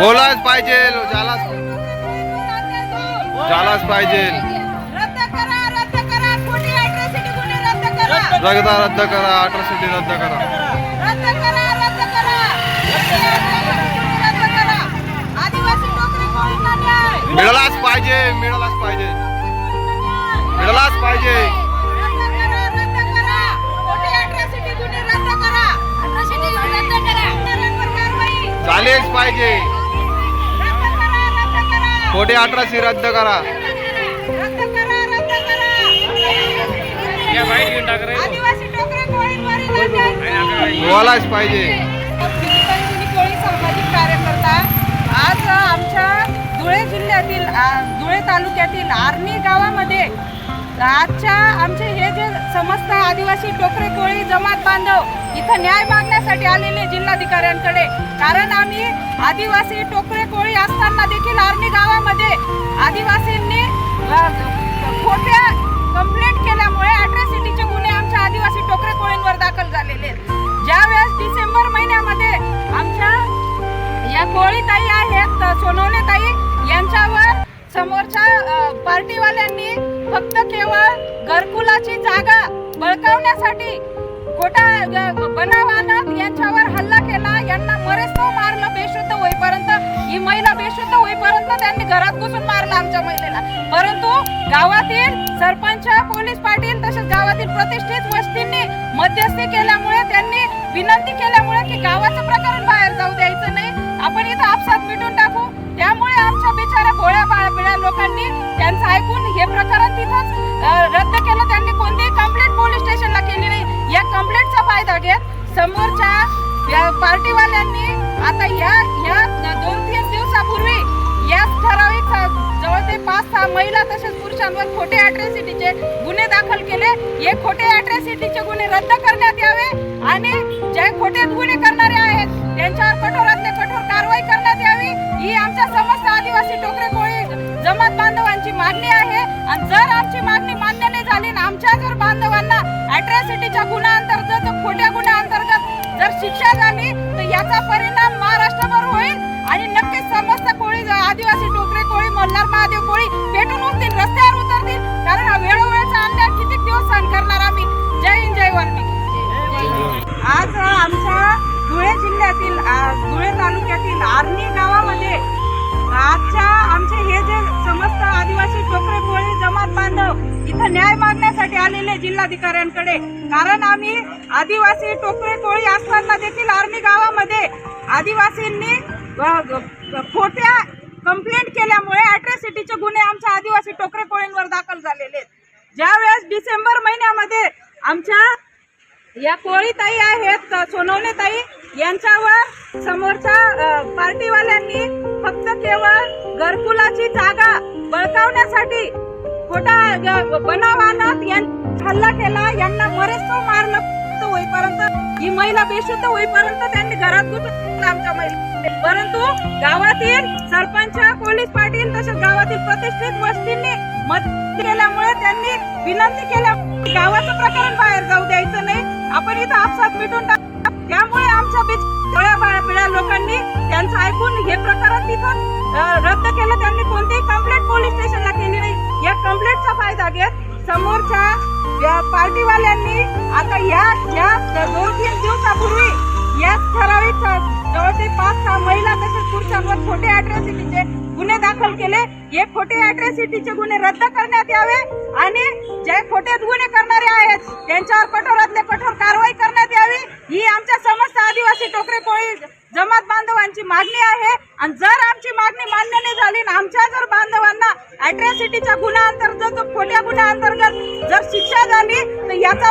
बोलाच पाहिजे झालाच झालाच पाहिजे. रद्द करा रद्द करा. अॅट्रॉसिटी रद्द करा. रगदा रद्द करा अठरासिटी रद्द करा. रद्द करा रद्द करा. खोटी atrocity गुन्हे रद्द करा. आदिवासी नोकरी कोळींना न्याय मिळालाच पाहिजे मिळालाच पाहिजे. मिळालाच पाहिजे. रद्द करा खोटे अठराशे रद्द करा. रद्द करा रद्द करा. आदिवासी नोकरी कोळींवरील अन्याय बोलाच पाहिजे. सामाजिक कार्यकर्ता. आज आमच्या धुळे जिल्ह्यातील धुळे तालुक्यातील आर्णी गावामध्ये आजच्या आमचे हे जे समस्त आदिवासी टोकरे कोळी जमात बांधव इथं न्याय मागण्यासाठी आलेले जिल्हाधिकाऱ्यांकडे. कारण आम्ही आदिवासी टोकरे कोळी असताना देखील आर्णी गावामध्ये आदिवासींनी खोट्या कंप्लेंट केल्यामुळे अॅट्रॉसिटीचे गुन्हे आमच्या आदिवासी टोकरे कोळींवर दाखल झालेले आहेत. ज्यावेळेस डिसेंबर महिन्यामध्ये आमच्या या कोळीताई आहेत सोनवणे ताई यांच्यावर समोरच्या पार्टीवाल्यांनी फक्त केवळ घरकुलाची जागा बळकावण्यासाठी खोटा यांच्यावर हल्ला केला. यांना मरेस्तव मारलं बेशुद्ध होईपर्यंत ही महिला बेशुद्ध होईपर्यंत त्यांनी घरात घुसून मारलं आमच्या महिलेला. परंतु गावातील सरपंच पोलीस पाटील तसेच गावातील प्रतिष्ठित वस्तींनी मध्यस्थी केल्यामुळे त्यांनी विनंती केल्यामुळे की गावाचं प्रकरण बाहेर जाऊ द्यायचं नाही. आपण इथं आपसात मिटून टाकू. त्यामुळे आमच्या बिचाऱ्या गोळ्या बाळ्या लोकांनी त्यांचं ऐकून हे प्रकरण तिथंच रद्द केलं. त्यांनी कोणते कंप्लेंटचा फायदा घेत समोरच्या या पार्टीवाल्यांनी आता या या दोन तीन दिवसापूर्वी याच ठराविक जवळ ते पाच सहा महिला तसेच पुरुषांवर खोटे अॅट्रॉसिटीचे गुन्हे दाखल केले. हे खोटे अॅट्रॉसिटीचे गुन्हे रद्द करण्यात यावे आणि जे खोटे गुन्हे करणारे आहेत त्यांच्यावर कठोरातले कठोर कारवाई करण्यात यावी. ही आमच्या समस्त आदिवासी टोकरे कोळी जमात बांधवांची मागणी आहे. आणि जर आमची मागणी मान्य नाही झाली ना आमच्या जर बांधवांना अॅट्रॉसिटीच्या गुन्हा शिक्षा झाली तर याचा परिणाम महाराष्ट्रभर होईल. आणि नक्कीच समस्त कोळी आदिवासी डोकरे कोळी मल्हार महादेव कोळी पेटून उठतील रस्त्यावर उतरतील. कारण हा वेळोवेळचा किती दिवस सहन करणार आम्ही? जय हिंद जय वाल्मिकी. आज आमच्या धुळे जिल्ह्यातील धुळे तालुक्यातील आर्णी गावामध्ये आजच्या आमचे हे जे समस्त आदिवासी समाज बांधव इथं न्याय मागण्यासाठी आलेले जिल्हाधिकाऱ्यांकडे. कारण आम्ही आदिवासी टोकरे कोळी असताना देखील आर्मी गावामध्ये आदिवासींनी खोट्या कंप्लेंट केल्यामुळे अॅट्रॉसिटीचे गुन्हे आमच्या आदिवासी टोकरे कोळींवर दाखल झालेले आहेत. ज्यावेळेस डिसेंबर महिन्यामध्ये आमच्या या कोळीताई आहेत सोनवणे ताई यांच्यावर समोरच्या पार्टीवाल्यांनी फक्त केवळ घरकुलाची जागा बळकावण्यासाठी खोटा ग- बनावानं यां- हल्ला केला यांना बरेच मारलं होईपर्यंत ही महिला बेशुद्ध होईपर्यंत त्यांनी घरात घुसून आमच्या महिला परंतु गावातील सरपंच पोलीस पाटील तसेच गावातील प्रतिष्ठित गोष्टींनी मत केल्यामुळे त्यांनी विनंती केल्या. गावाचं प्रकरण बाहेर जाऊ द्यायचं नाही. आपण इथं आपसात मिटून टाकू. त्यामुळे आमच्या बीच थोड्या लोकांनी त्यांचं ऐकून हे प्रकारात तिथं रद्द केलं. त्यांनी कोणतीही कंप्लेंट पोलीस स्टेशनला केली नाही. या कंप्लेंटचा फायदा घेत समोरच्या पार्टीवाल्यांनी आता या या दोन तीन दिवसापूर्वी या ठराविक अं, जवळ ते पाच सहा महिला तसेच पुरुषांवर खोटे अॅट्रॉसिटीचे गुन्हे दाखल केले. हे खोटे अॅट्रॉसिटीचे गुन्हे रद्द करण्यात यावे आणि जे खोटे गुन्हे करणारे आहेत त्यांच्यावर कठोरातले कठोर कारवाई करण्यात समस्त टोकरे पोळी जमात बांधवांची मागणी आहे. आणि जर आमची मागणी मान्य नाही झाली ना आमच्या जर बांधवांना अॅट्रॉसिटीच्या गुन्हा अंतर्गत खोट्या गुन्हा अंतर्गत जर शिक्षा झाली तर याचा